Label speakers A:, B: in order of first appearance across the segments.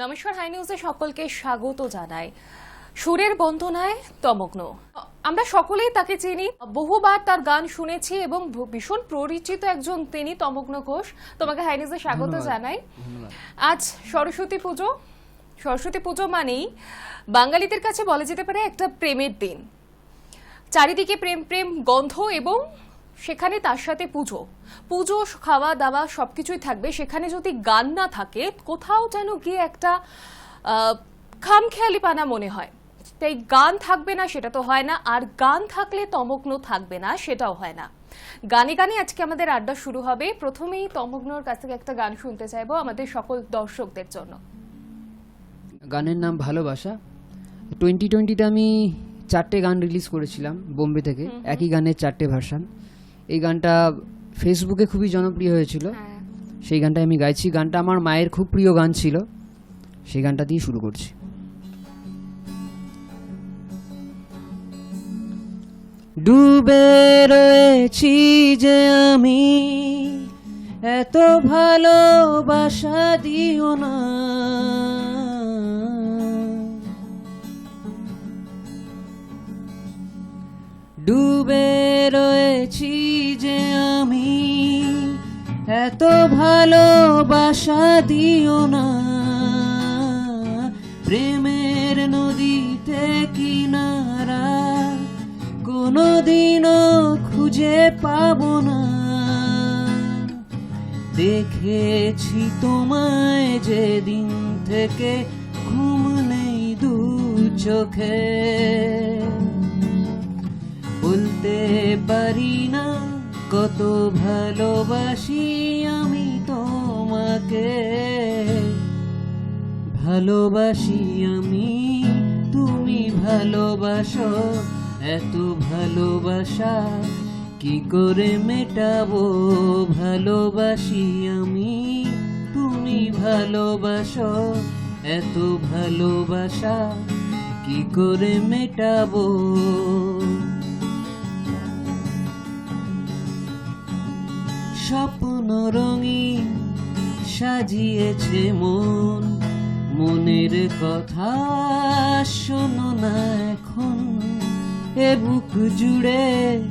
A: নমস্কার হাই নিউজে সকলকে স্বাগত জানাই। সুরের বন্দনায় তমগ্ন। আমরা সকলেই তাকে চিনি। বহুবার তার গান শুনেছি এবং ভীষণ পরিচিত একজন তিনি তমগ্ন ঘোষ। তোমাকে হাই নিউজে স্বাগত। জানাই। আজ সরস্বতী পুজো। সরস্বতী পুজো মানেই বাঙালিদের কাছে বলা যেতে পারে একটা প্রেমের দিন। চারিদিকে প্রেম প্রেম গন্ধ এবং সেখানে তার সাথে পুজো। পুজো খাওয়া দাওয়া সবকিছুই থাকবে। সেখানে যদি গান না থাকে কোথাও যেন গিয়ে একটা খামখেয়ালিপানা মনে হয়। তাই গান থাকবে না সেটা তো হয় না। আর গান থাকলে তমগ্ন থাকবে না সেটাও হয় না। গানে গানে আজকে আমাদের আড্ডা শুরু হবে। প্রথমেই তমগ্নর কাছ থেকে একটা গান শুনতে চাইব আমাদের সকল দর্শকদের জন্য।
B: গানের নাম ভালোবাসা। টোয়েন্টি টোয়েন্টিতে আমি চারটে গান রিলিজ করেছিলাম বোম্বে থেকে। একই গানের চারটে ভার্সান এই গানটা ফেসবুকে খুবই জনপ্রিয় হয়েছিল।
A: হ্যাঁ।
B: সেই গানটা আমি গাইছি। গানটা আমার মায়ের খুব প্রিয় গান ছিল। সেই গানটা দিয়ে শুরু করছি। ডুবে রয়েছি যে আমি এত ভালোবাসা দিও না। ডুবে রয়েছি যে আমি। এত ভালোবাসা দিও না। প্রেমের নদীতে কিনারা কোনোদিনও খুঁজে পাবো না। দেখেছি তোমায় যেদিন থেকে ঘুম নেই দু চোখে। বলতে পারি না, কত ভালোবাসি আমি তোমাকে। ভালোবাসি আমি, তুমি ভালোবাসো, এত ভালোবাসা কি করে মেটাবো? ভালোবাসি আমি, তুমি ভালোবাসো, এত ভালোবাসা কি করে মেটাবো? স্বপ্ন রঙিন সাজিয়েছে মন। মনের কথা শোনো না এখন। এ বুক জুড়ে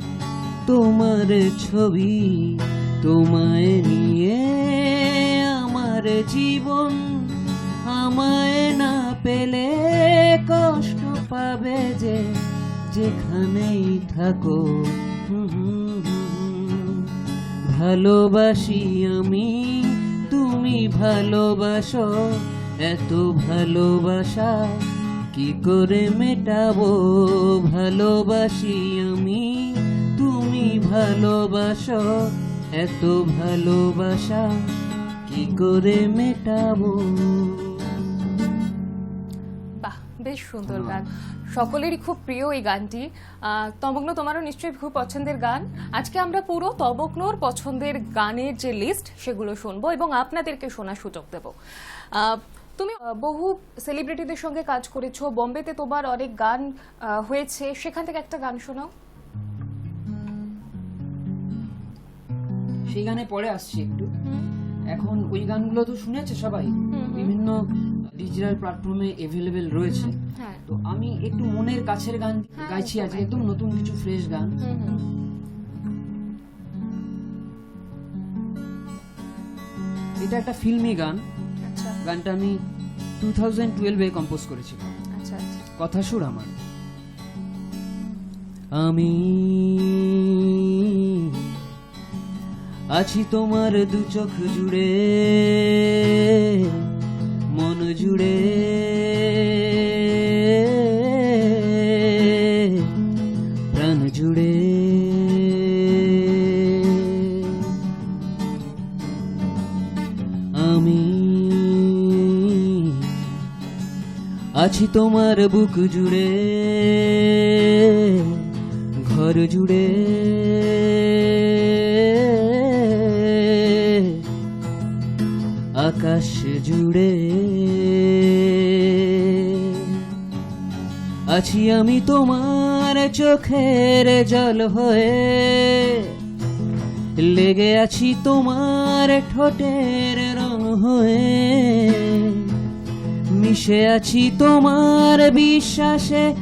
B: তোমার ছবি, তোমায় নিয়ে আমার জীবন। আমায় না পেলে কষ্ট পাবে যে যেখানেই থাকো। হুম। ভালোবাসি আমি তুমি ভালোবাসো এত ভালোবাসা কি করে মেটাবো? ভালোবাসি আমি তুমি ভালোবাসো এত ভালোবাসা কি করে মেটাবো?
A: বাহ বেশ সুন্দর গান। সকলেরই খুব প্রিয় এই গানটি। আহ, তমগ্ন তোমারও নিশ্চয়ই খুব পছন্দের গান। আজকে আমরা পুরো তমগ্নর পছন্দের গানের যে লিস্ট সেগুলো শুনব এবং আপনাদেরকে শোনার সুযোগ দেব। তুমি বহু সেলিব্রিটিদের সঙ্গে কাজ করেছ বোম্বেতে তোমার অনেক গান হয়েছে। সেখান থেকে একটা গান শোনাও।
B: সেই গানে পরে আসছি একটু। এখন ওই গানগুলো তো শুনেছে সবাই। বিভিন্ন ডিজিটাল প্ল্যাটফর্মে এভেলেবেল রয়েছে।
A: হ্যাঁ।
B: তো আমি একটু মনের কাছের গান
A: হ্যাঁ,
B: গাইছি আজকে
A: একদম,
B: নতুন কিছু ফ্রেশ গান। এটা একটা ফিল্মি গান।
A: আচ্ছা।
B: গানটা আমি টু থাউজেন্ড টুয়েলভে কম্পোজ করেছিলাম কথা সুর আমার। আমি আছি তোমার দু চোখ জুড়ে, মন জুড়ে। প্রাণ জুড়ে। আমি আছি তোমার বুক জুড়ে, ঘর জুড়ে। আকাশ জুড়ে। আছি আমি তোমার চোখের জল হয়ে। লেগে আছি তোমার ঠোঁটের রং হয়ে। মিশে আছি তোমার বিশ্বাসে,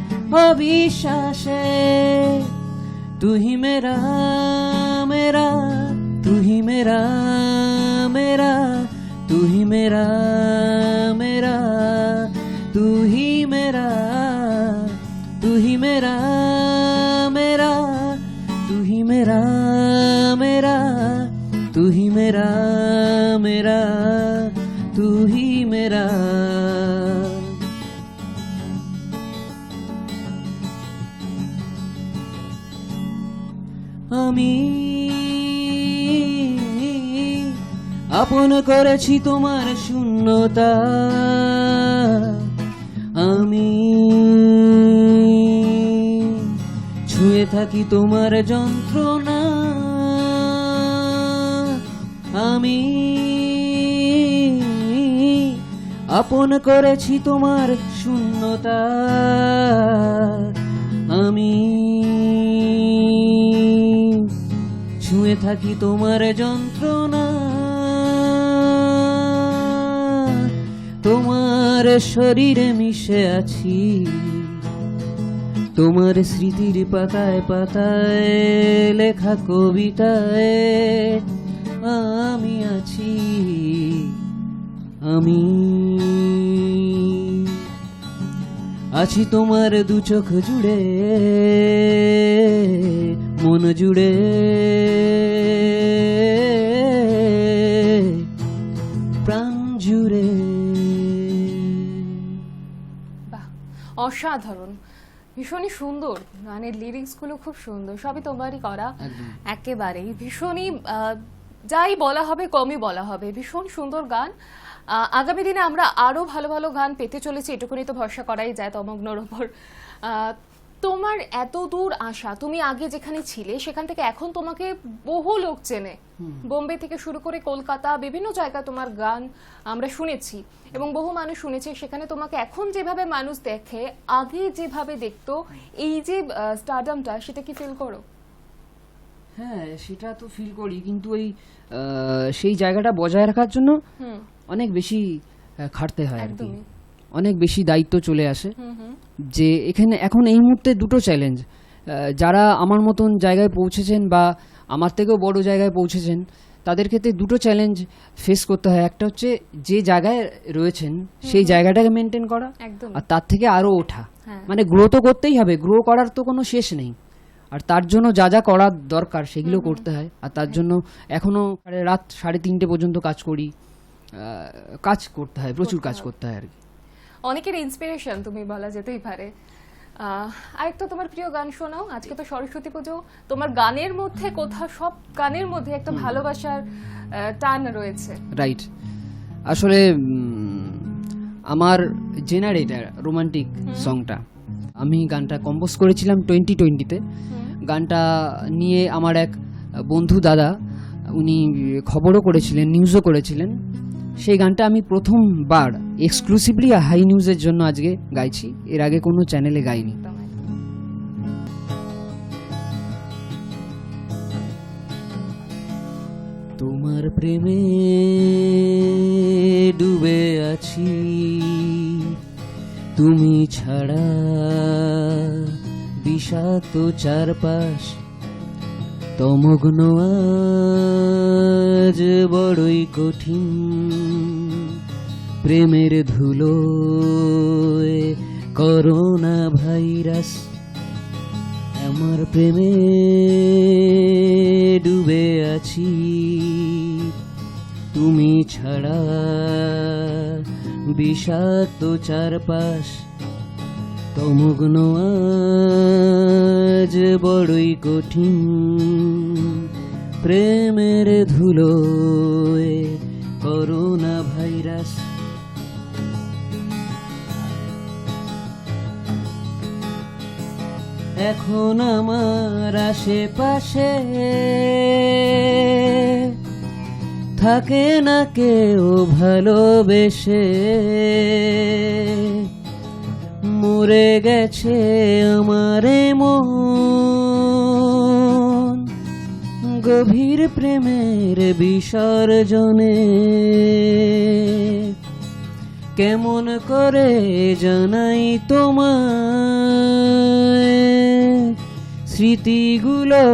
B: অবিশ্বাসে। তুহি মেরা মেরা তুহি মেরা মেরা। तू ही मेरा मेरा, तू ही मेरा, तू ही मेरा मेरा, तू ही मेरा मेरा, तू ही मेरा আপন করেছি তোমার শূন্যতা। আমি ছুঁয়ে থাকি তোমার যন্ত্রণা। আমি আপন করেছি তোমার শূন্যতা। আমি ছুঁয়ে থাকি তোমার যন্ত্রণা। তোমার শরীরে মিশে আছি। তোমার স্মৃতির পাতায় পাতায় লেখা কবিতায় আমি আছি। আমি আছি তোমার দু চোখ জুড়ে, মন জুড়ে।
A: অসাধারণ। ভীষণই সুন্দর। গানের লিরিক্সগুলো খুব সুন্দর। সবই তোমারই করা। একেবারেই। ভীষণই যাই বলা হবে কমই বলা হবে। ভীষণ সুন্দর গান। আগামী দিনে আমরা আরও ভালো ভালো গান পেতে চলেছি। এটুকুনি তো ভরসা করাই যায় তমগ্নর ওপর। তোমার এত দূর আসা তুমি আগে যেখানে ছিলে সেখান থেকে এখন তোমাকে বহু লোক চেনে। বোম্বে থেকে শুরু করে কলকাতা বিভিন্ন জায়গায় তোমার গান আমরা শুনেছি এবং বহু মানুষ শুনেছে। সেখানে তোমাকে এখন যেভাবে মানুষ দেখে আগে যেভাবে দেখতো এই যে স্টারডামটা সেটা কি ফিল করো?
B: হ্যাঁ সেটা তো ফিল করি কিন্তু ওই সেই জায়গাটা বজায় রাখার জন্য অনেক বেশি খাটতে হয় আর কি। অনেক বেশি দায়িত্ব চলে আসে। যে এখানে এখন এই মুহূর্তে দুটো চ্যালেঞ্জ যারা আমার মতন জায়গায় পৌঁছেছেন বা আমার থেকেও বড় জায়গায় পৌঁছেছেন তাদের ক্ষেত্রে দুটো চ্যালেঞ্জ ফেস করতে হয়। একটা হচ্ছে যে জায়গায় রয়েছেন সেই জায়গাটাকে মেনটেন করা আর তার থেকে আরও ওঠা।
A: হ্যাঁ।
B: মানে গ্রো তো করতেই হবে গ্রো করার তো কোনো শেষ নেই। আর তার জন্য যা যা করার দরকার সেগুলো করতে হয়। আর তার জন্য এখনও রাত সাড়ে তিনটে পর্যন্ত কাজ করি। কাজ করতে হয় প্রচুর কাজ করতে হয় আর কি।
A: অনেকের ইন্সপিরেশন তুমি বলা যেতেই পারে। আহ, আরেকটা তোমার প্রিয় গান শোনাও আজকে তো সরস্বতী পুজো। তোমার গানের মধ্যে কোথাও সব গানের মধ্যে একটা ভালোবাসার টান রয়েছে।
B: রাইট আসলে আমার জেনারেটার রোমান্টিক সংটা আমি গানটা কম্পোজ করেছিলাম টোয়েন্টি টোয়েন্টিতে গানটা নিয়ে আমার এক বন্ধু দাদা উনি খবরও করেছিলেন নিউজও করেছিলেন। সেই গানটা আমি প্রথমবার এক্সক্লুসিভলি হাই নিউজের জন্য আজকে গাইছি এর আগে কোনো চ্যানেলে গাইনি। তোমার প্রেমে ডুবে আছি তুমি ছাড়া বিষাক্ত চারপাশ তমগ্ন আজ বড়ই কঠিন। প্রেমের ধুলো করোনা ভাইরাস, আমার প্রেমে ডুবে আছি। তুমি ছাড়া বিষাক্ত চারপাশ তমগ্ন আজ বড়ই কঠিন। প্রেমের ধুলো করোনা ভাইরাস। এখন আমার আশেপাশে থাকে না কেউ ভালোবেসে। মরে গেছে আমারে মন। গভীর প্রেমের বিসর্জনে কেমন করে জানাই তোমায়? স্মৃতিগুলো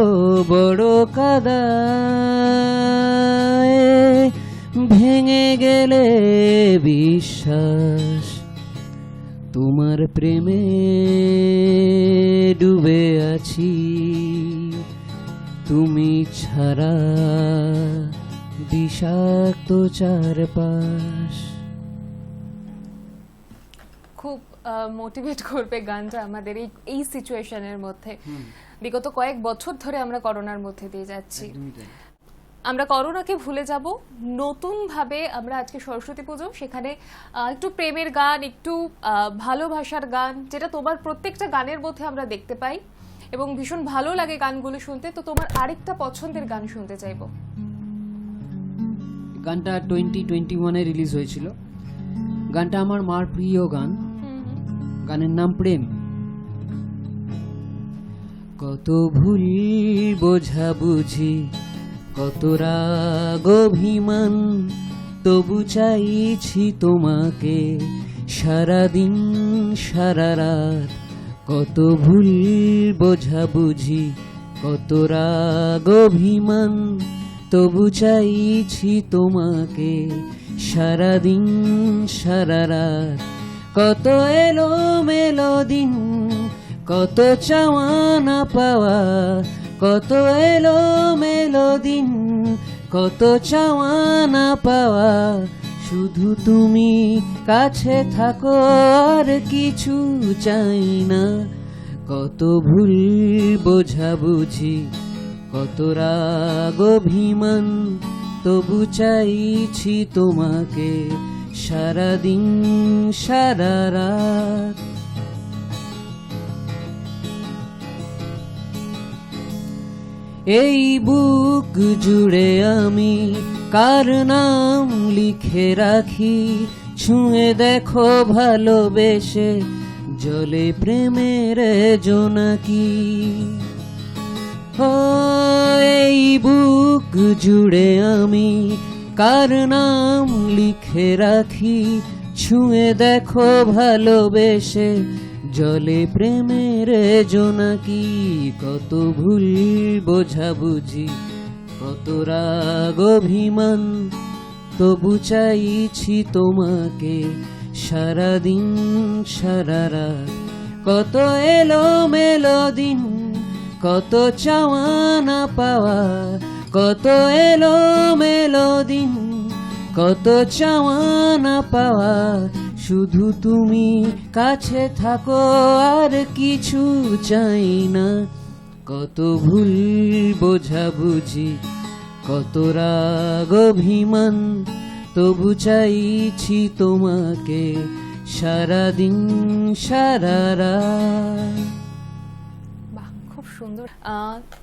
B: বড় কাদা ভেঙে গেলে বিশ্বাস তোমার প্রেমে ডুবে আছি। তুমি ছাড়া বিষাক্ত চারপাশ।
A: খুব মোটিভেট করবে গানটা আমাদের এই এই সিচুয়েশনের মধ্যে। বিগত কয়েক বছর ধরে আমরা করোনার মধ্যে দিয়ে যাচ্ছি। আমরা করোনাকে ভুলে যাব। নতুনভাবে আমরা আজকে সরস্বতী পুজো সেখানে একটু প্রেমের গান একটু ভালোবাসার গান যেটা তোমার প্রত্যেকটা গানের মধ্যে আমরা দেখতে পাই এবং ভীষণ ভালো লাগে গানগুলো শুনতে। তো তোমার আরেকটা পছন্দের গান শুনতে চাইব।
B: গানটা টোয়েন্টি টোয়েন্টি ওয়ানে রিলিজ হয়েছিল। গানটা আমার মার প্রিয় গান। গানের নাম প্রেম। কত ভুল বোঝা বুঝি কত রাগ অভিমান তবু চাইছি তোমাকে। সারাদিন, সারা রাত কত ভুল বোঝা বুঝি কত রাগ অভিমান তবু চাইছি তোমাকে। সারাদিন, সারা রাত কত এলো মেলো দিন, কত চাওয়া না পাওয়া কত এলো মেলো দিন কত চাওয়া না পাওয়া, শুধু তুমি কাছে থাকো, আর কিছু চাই না। কত ভুল বোঝা বুঝি কত রাগ অভিমান, তবু চাইছি তোমাকে সারাদিন, সারা রাত। এই বুক জুড়ে আমি কার নাম লিখে রাখি? ছুঁয়ে দেখো ভালোবেসে জলে প্রেমের জোনাকি ও এই বুক জুড়ে আমি কার নাম লিখে রাখি? ছুঁয়ে দেখো ভালোবেসে জলে প্রেমের জোনাকি কত ভুল বোঝা বুঝি কত রাগ অভিমান। তবু চাইছি তোমাকে সারাদিন, সারা রাত। কত এলো মেলো দিন, কত চাওয়া পাওয়া। কত এলো মেলো দিন, কত চাওয়া পাওয়া। শুধু তুমি কাছে থাকো, আর কিছু চাই না। কত ভুল বোঝা বুঝি কত রাগ অভিমান, তবু চাইছি তোমাকে সারাদিন, সারা
A: খুব সুন্দর।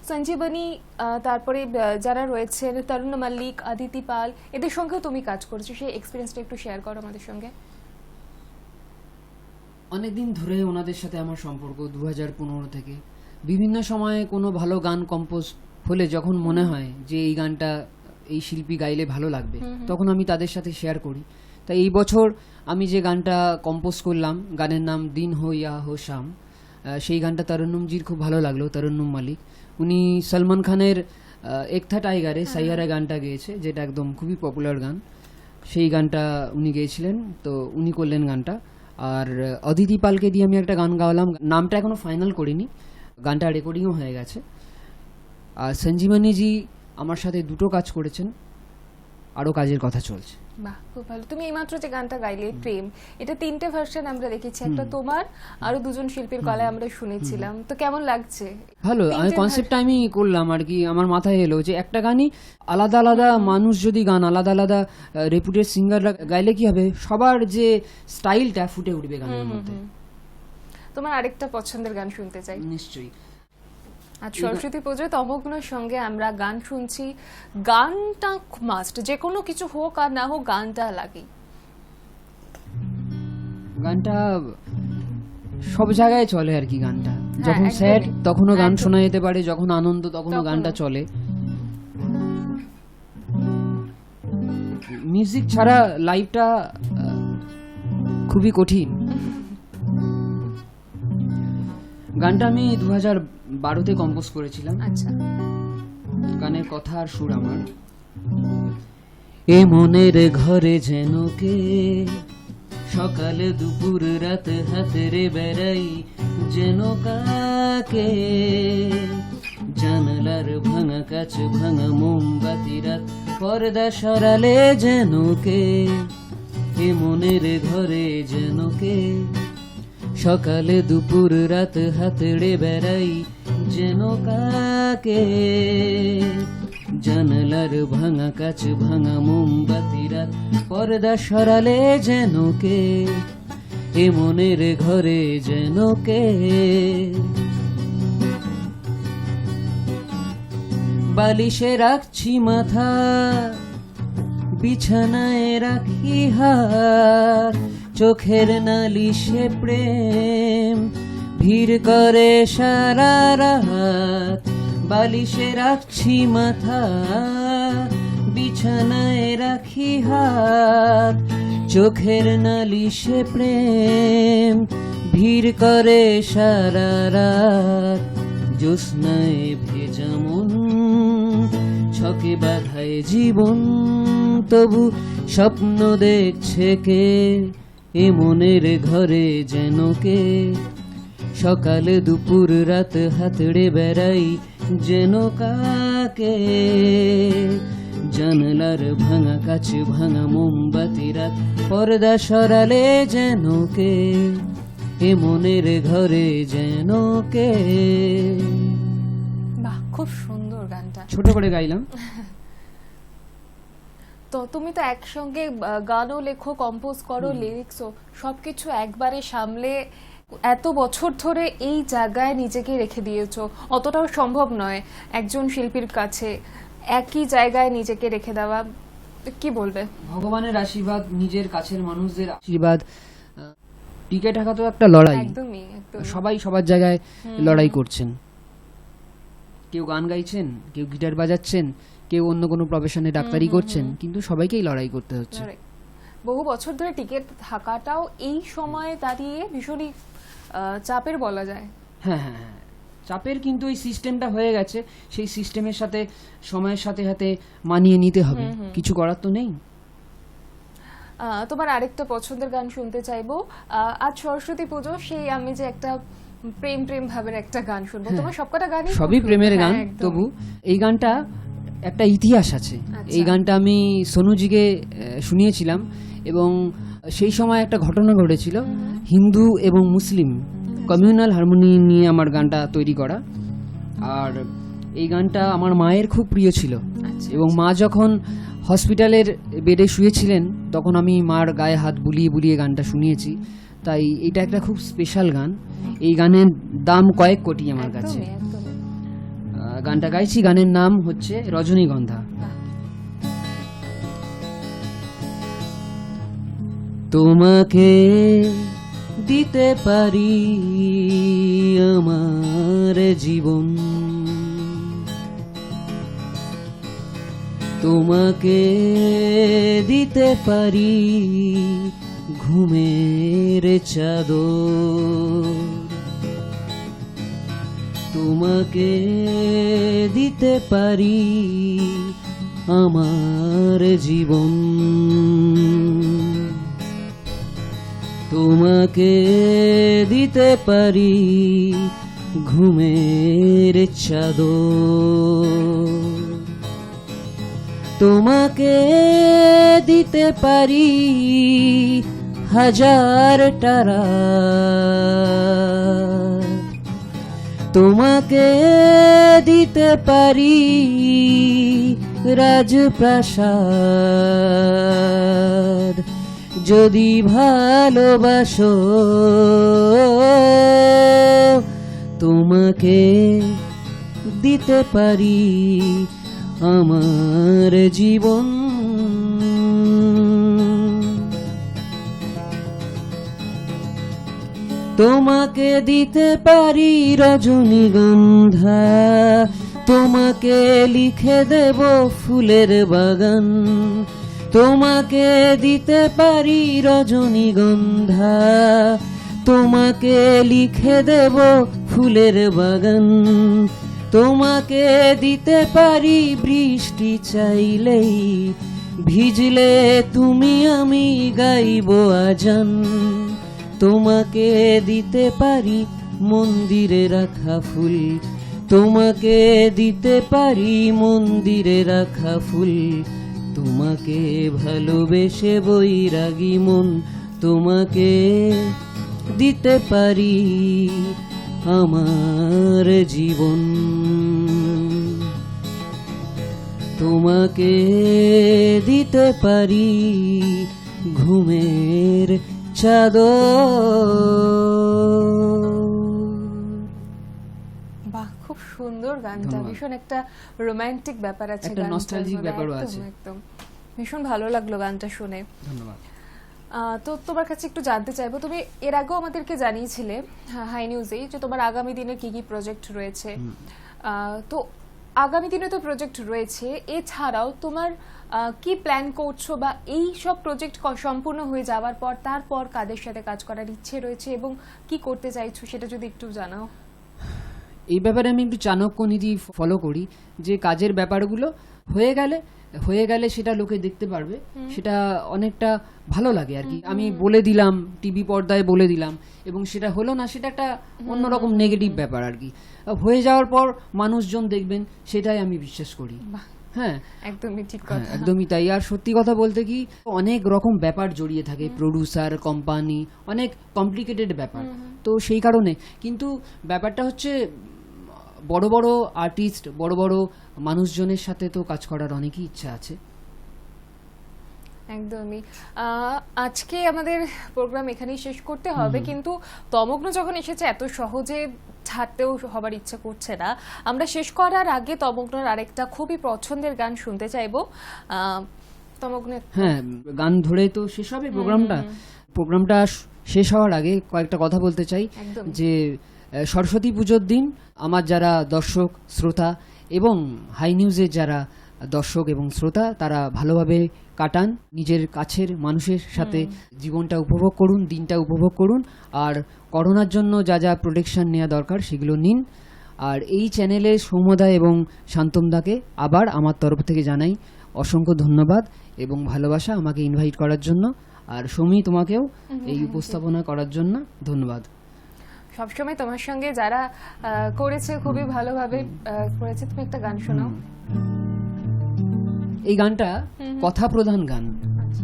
A: সঞ্জীবনী তারপরে যারা রয়েছেন, তরুণ মল্লিক, আদিতি পাল, এদের সঙ্গেও তুমি কাজ করেছ, সেই এক্সপিরিয়েন্সটা একটু শেয়ার করো আমাদের সঙ্গে।
B: অনেকদিন ধরে ওনাদের সাথে আমার সম্পর্ক দু হাজার পনেরো থেকে। বিভিন্ন সময়ে কোনো ভালো গান কম্পোজ হলে যখন মনে হয় যে এই গানটা এই শিল্পী গাইলে ভালো লাগবে তখন আমি তাদের সাথে শেয়ার করি। তাই এই বছর আমি যে গানটা কম্পোজ করলাম গানের নাম দিন হো ইয়া হো শাম সেই গানটা তরন্নুমজির খুব ভালো লাগল তরন্নুম মালিক। উনি সলমান খানের একথা টাইগারে সাইয়ারা গানটা গেয়েছে যেটা একদম খুবই পপুলার গান। সেই গানটা উনি গেয়েছিলেন তো উনি করলেন গানটা। আর অদিতি পালকে দিয়ে আমি একটা গান গাওয়ালাম। নামটা এখনও ফাইনাল করিনি। গানটা রেকর্ডিংও হয়ে গেছে। আর সঞ্জীবনীজি আমার সাথে দুটো কাজ করেছেন। আরও কাজের কথা চলছে।
A: বাহ খুব ভালো। তুমি এইমাত্র যে গানটা গাইলে প্রেম এটা তিনটে ভার্সন আমরা দেখেছি। একটা তোমার আরও দুজন শিল্পীর গলায় আমরা শুনেছিলাম। তো কেমন লাগছে?
B: ভালো আমি
A: তিনটে
B: কনসেপ্টটা আমি করলাম আর কি। আমার মাথায় এলো যে একটা গানই আলাদা আলাদা মানুষ যদি গান আলাদা আলাদা রেপুটেড সিঙ্গাররা গাইলে কি হবে? সবার যে স্টাইলটা ফুটে উঠবে গানের মধ্যে।
A: তোমার আরেকটা পছন্দের গান শুনতে চাই।
B: নিশ্চয়ই।
A: আজ সরস্বতী পুজোয় তমগ্নর সঙ্গে আমরা গান শুনছি। গানটা মাস্ট যে কোনো কিছু হোক আর না হোক গানটা লাগে
B: গানটা সব জায়গায় চলে আর কি গানটা। যখন
A: একদমই।
B: স্যাড তখনও গান শোনা যেতে পারে যখন আনন্দ তখনও। গানটা চলে। মিউজিক ছাড়া লাইফটা খুবই কঠিন। গানটা আমি দু হাজার বারোতে কম্পোজ করেছিলাম।
A: আচ্ছা।
B: গানের কথা আর সুর আমার। এ মনের ঘরে যেন কে? সকালে দুপুর রাত হাতে রে বেড়াই যেন কাকে? জানালার ভাঙা কাছ ভাঙা মোমবাতি রাত পর্দা সরালে যেন কে? এ মনের ঘরে যেন কে? সকালে দুপুর রাত হাতড়ে বেড়াই যেন কাকে? জানালার ভাঙা কাছ ভাঙা মোমবাতি রাত, পর্দা সরালে যেন কে? এ মনের ঘরে যেন কে? বালিশে রাখছি মাথা, বিছানায় রাখি হাত চোখের নালি নালিশে প্রেম। ভিড় করে সারা রাত, বালিশে রাখছি মাথা, বিছানায় রাখি হাত। চোখের নালিশে প্রেম, ভিড় করে সারা রাত। জ্যোৎস্নায় ভেজা মন, ছকে বাধায় জীবন, তবু স্বপ্ন দেখছে কে? এ মনের ঘরে যেন কে? সকালে দুপুর রাত হাতড়ে বেড়াই যেন কাকে? জানলার ভাঙা কাছ ভাঙা মোমবাতি রাত পর্দা সরালে যেন কে? এ মনের ঘরে যেন কে?
A: বাহ খুব সুন্দর গানটা।
B: ছোট করে গাইলাম।
A: তো তুমি তো একসঙ্গে গানও লেখো কম্পোজ করো লিরিক্সও সবকিছু একবারে সামলে এত বছর ধরে এই জায়গায় নিজেকে রেখে দিয়েছ। অতটাও সম্ভব নয় একজন শিল্পীর কাছে একই জায়গায় নিজেকে রেখে দেওয়া। কি বলবে?
B: ভগবানের আশীর্বাদ নিজের কাছের মানুষদের আশীর্বাদ টিকে থাকা তো একটা লড়াই।
A: একদমই একদম
B: সবাই সবার জায়গায় লড়াই করছেন। কেউ গান গাইছেন কেউ গিটার বাজাচ্ছেন কেউ অন্য কোনো প্রফেশনে ডাক্তারি করছেন কিন্তু সবাইকেই লড়াই করতে হচ্ছে।
A: বহু বছর ধরে টিকে থাকাটাও এই সময়ে দাঁড়িয়ে ভীষণই চাপের বলা যায়।
B: হ্যাঁ হ্যাঁ হ্যাঁ। চাপের কিন্তু এই সিস্টেমটা হয়ে গেছে সেই সিস্টেমের সাথে সময়ের সাথে সাথে মানিয়ে নিতে হবে। কিছু করার তো নেই।
A: তোমার আরেকটা পছন্দের গান শুনতে চাইব। আজ সরস্বতী পুজো সেই আমি যে একটা প্রেম প্রেম ভাবের একটা গান শুনব। তোমার সবকটা গানই
B: হ্যাঁ। সবই প্রেমের গান
A: হ্যাঁ,
B: তবু এই গানটা একটা ইতিহাস আছে।
A: আচ্ছা।
B: এই গানটা আমি সোনুজিকে শুনিয়েছিলাম এবং সেই সময় একটা ঘটনা ঘটেছিল। হিন্দু এবং মুসলিম কমিউনাল হারমোনি নিয়ে আমার গানটা তৈরি করা। আর এই গানটা আমার মায়ের খুব প্রিয় ছিল।
A: আচ্ছা।
B: এবং মা যখন হসপিটালের বেডে শুয়েছিলেন তখন আমি মার গায়ে হাত বুলিয়ে বুলিয়ে গানটা শুনিয়েছি। তাই এটা একটা খুব স্পেশাল গান। এই গানের দাম কয়েক কোটি আমার কাছে। গানটা গাইছি, গানের নাম হচ্ছে রজনীগন্ধা। তোমাকে দিতে পারি আমার জীবন। তোমাকে দিতে পারি ঘুমের চাদর। তোমাকে দিতে পারি আমার জীবন। তোমাকে দিতে পারি ঘুমের চাদর। তোমাকে দিতে পারি হাজার টারা। তোমাকে দিতে পারি রাজপ্রাসাদ। যদি ভালোবাসো তোমাকে দিতে পারি আমার জীবন। তোমাকে দিতে পারি রজনীগন্ধা। তোমাকে লিখে দেব ফুলের বাগান। তোমাকে দিতে পারি রজনীগন্ধা। তোমাকে লিখে দেব ফুলের বাগান। তোমাকে দিতে পারি বৃষ্টি চাইলেই। ভিজলে তুমি আমি গাইব আজান। তোমাকে দিতে পারি মন্দিরে রাখা ফুল। তোমাকে দিতে পারি মন্দিরে রাখা ফুল। তোমাকে ভালোবেসে বৈরাগী মন তোমাকে দিতে পারি আমার জীবন। তোমাকে দিতে পারি ঘুমের
A: বাহ খুব সুন্দর গানটা। ভীষণ একটা রোমান্টিক ব্যাপার আছে
B: একটা
A: মধ্যে।
B: ব্যাপারও
A: একদম,
B: আছে।
A: একদম। ভীষণ ভালো লাগল গানটা শুনে।
B: ধন্যবাদ।
A: আহ, তো তোমার কাছে একটু জানতে চাইব তুমি এর আগেও আমাদেরকে জানিয়েছিলে হাই নিউজেই যে তোমার আগামী দিনে কি কি প্রজেক্ট রয়েছে। আহ, তো আগামী দিনে তো প্রজেক্ট রয়েছে। এছাড়াও তোমার কি প্ল্যান করছ বা এই সব প্রজেক্ট সম্পূর্ণ হয়ে যাওয়ার পর তারপর কাদের সাথে কাজ করার ইচ্ছে রয়েছে এবং কি করতে চাইছো সেটা যদি একটু জানাও।
B: এই ব্যাপারে আমি একটু চাণক্য নীতি ফলো করি যে কাজের ব্যাপারগুলো হয়ে গেলে হয়ে গেলে সেটা লোকে দেখতে পারবে। সেটা অনেকটা ভালো লাগে আর কি। আমি বলে দিলাম টিভি পর্দায় বলে দিলাম এবং সেটা হলো না সেটা একটা অন্যরকম নেগেটিভ ব্যাপার আর কি। হয়ে যাওয়ার পর মানুষজন দেখবেন সেটাই আমি বিশ্বাস করি। হ্যাঁ।
A: একদমই ঠিক
B: হ্যাঁ,
A: কথা।
B: একদমই তাই। আর সত্যি কথা বলতে কি অনেক রকম ব্যাপার জড়িয়ে থাকে প্রডিউসার কোম্পানি অনেক কমপ্লিকেটেড ব্যাপার। তো সেই কারণে। কিন্তু ব্যাপারটা হচ্ছে বড় বড় আর্টিস্ট বড় বড় মানুষজনের সাথে তো কাজ করার অনেকই ইচ্ছা আছে।
A: একদমই। আজকে আমাদের প্রোগ্রাম এখানেই শেষ করতে হবে কিন্তু তমগ্ন যখন এসেছে এত সহজে ছাড়তেও হবার ইচ্ছে করছে না। আমরা শেষ করার আগে তমগ্নর আরেকটা খুবই পছন্দের গান শুনতে চাইব। তমগ্ন
B: হ্যাঁ গান ধরে তো শেষ হবে প্রোগ্রামটা। প্রোগ্রামটা শেষ হওয়ার আগে কয়েকটা কথা বলতে চাই। যে সরস্বতী পুজোর দিন আমার যারা দর্শক শ্রোতা এবং হাই নিউজের যারা দর্শক এবং শ্রোতা তারা ভালোভাবে কাটান। নিজের কাছের মানুষের সাথে জীবনটা উপভোগ করুন দিনটা উপভোগ করুন। আর করোনার জন্য যা যা প্রোটেকশন নেওয়া দরকার সেগুলো নিন। আর এই চ্যানেলে সৌমদা এবং শান্তমদাকে আবার আমার তরফ থেকে জানাই অসংখ্য ধন্যবাদ এবং ভালোবাসা আমাকে ইনভাইট করার জন্য। আর সৌমি তোমাকেও এই উপস্থাপনা করার জন্য ধন্যবাদ।
A: সবসময় তোমার সঙ্গে যারা করেছে খুবই ভালোভাবে করেছে তুমি একটা গান শোনাও।
B: এই গানটা কথা প্রধান গান।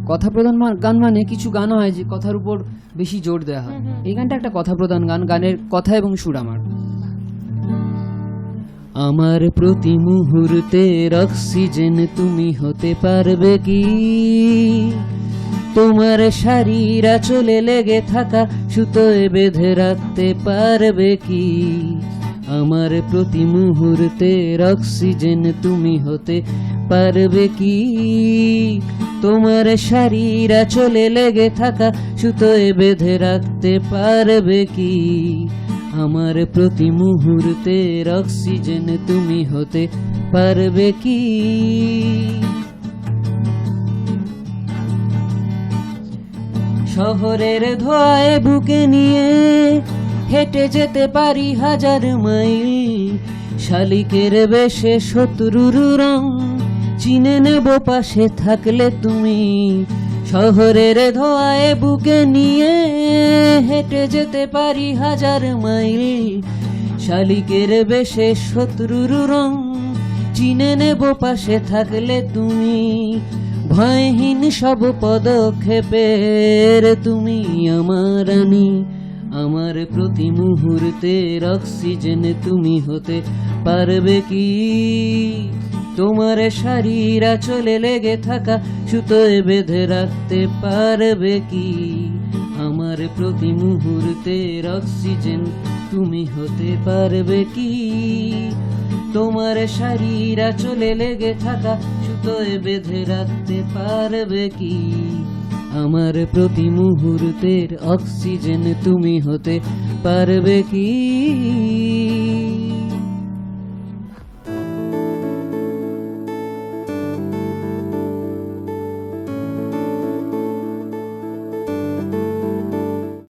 B: কথা প্রধান গান মানে কিছু গান হয় যে কথার উপর বেশি জোর দেওয়া হয়। এই গানটা একটা কথা প্রধান গান গানের কথা এবং সুর আমার। আমার প্রতি মুহূর্তের অক্সিজেন তুমি হতে পারবে কি? তোমার শাড়িরা চলে লেগে থাকা সুতোয় বেঁধে রাখতে পারবে কি? আমার প্রতি মুহূর্তের অক্সিজেন তুমি হতে পারবে কি? তোমার শাড়িরা চলে লেগে থাকা সুতোয় বেঁধে রাখতে পারবে কি? আমার প্রতি মুহূর্তের অক্সিজেন তুমি হতে পারবে কি? শহরের ধোয়ায় বুকে নিয়ে হেঁটে যেতে পারি হাজার মাইল। শালিকের বেশে শত্রুর রং চিনে নেব পাশে থাকলে তুমি। শহরের ধোয়ায় বুকে নিয়ে হেঁটে যেতে পারি হাজার মাইল। শালিকের বেশে শত্রুর রং চিনে নেব পাশে থাকলে তুমি। ভয়হীন সব পদক্ষেপের তুমি আমার রানী। আমার প্রতি মুহূর্তের অক্সিজেন তুমি হতে পারবে কি? তোমার শাড়িরা চলে লেগে থাকা সুতোয় বেঁধে রাখতে পারবে কি? আমার প্রতি মুহূর্তের অক্সিজেন তুমি হতে পারবে কি? তোমার শাড়িরা চলে লেগে থাকা সুতোয় বেঁধে রাখতে পারবে কি? আমার প্রতি মুহূর্তের অক্সিজেন তুমি হতে পারবে কি?